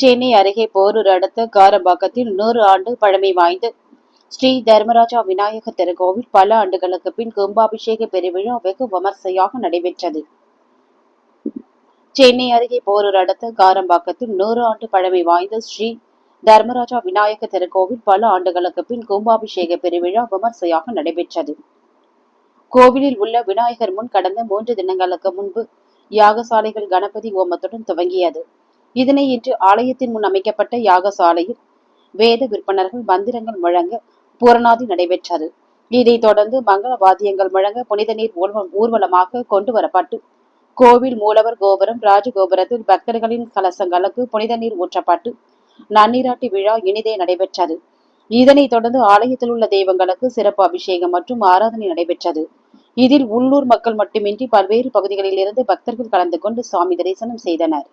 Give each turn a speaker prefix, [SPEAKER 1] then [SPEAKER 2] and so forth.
[SPEAKER 1] சென்னை அருகே போரூர் அடுத்த காரம்பாக்கத்தில் நூறு ஆண்டு பழமை வாய்ந்த ஸ்ரீ தர்மராஜா விநாயகர் திருக்கோவில் பல ஆண்டுகளுக்கு பின் கும்பாபிஷேக பெருவிழா வெகு விமர்சையாக நடைபெற்றது. சென்னை அருகே போரூர் அடுத்த காரம்பாக்கத்தில் நூறு ஆண்டு பழமை வாய்ந்த ஸ்ரீ தர்மராஜா விநாயகர் திருக்கோவில் பல ஆண்டுகளுக்கு பின் கும்பாபிஷேக பெருவிழா விமர்சையாக நடைபெற்றது. கோவிலில் உள்ள விநாயகர் முன் கடந்த மூன்று தினங்களுக்கு முன்பு யாகசாலைகள் கணபதி ஓமத்துடன் துவங்கியது. இதனை இன்று ஆலயத்தின் முன் அமைக்கப்பட்ட யாகசாலையில் வேத விற்பனர்கள் மந்திரங்கள் முழங்க பூரணாதி நடைபெற்றது. இதைத் தொடர்ந்து மங்கள வாத்தியங்கள் முழங்க புனித நீர் ஊர்வலம் ஊர்வலமாக கொண்டு வரப்பட்டு கோவில் மூலவர் கோபுரம் ராஜகோபுரத்தில் பக்தர்களின் கலசங்களுக்கு புனித நீர் ஊற்றப்பட்டு நன்னீராட்டு விழா இனிதே நடைபெற்றது. இதனைத் தொடர்ந்து ஆலயத்தில் உள்ள தெய்வங்களுக்கு சிறப்பு அபிஷேகம் மற்றும் ஆராதனை நடைபெற்றது. இதில் உள்ளூர் மக்கள் மட்டுமின்றி பல்வேறு பகுதிகளில் இருந்து பக்தர்கள் கலந்து கொண்டு சுவாமி தரிசனம் செய்தனர்.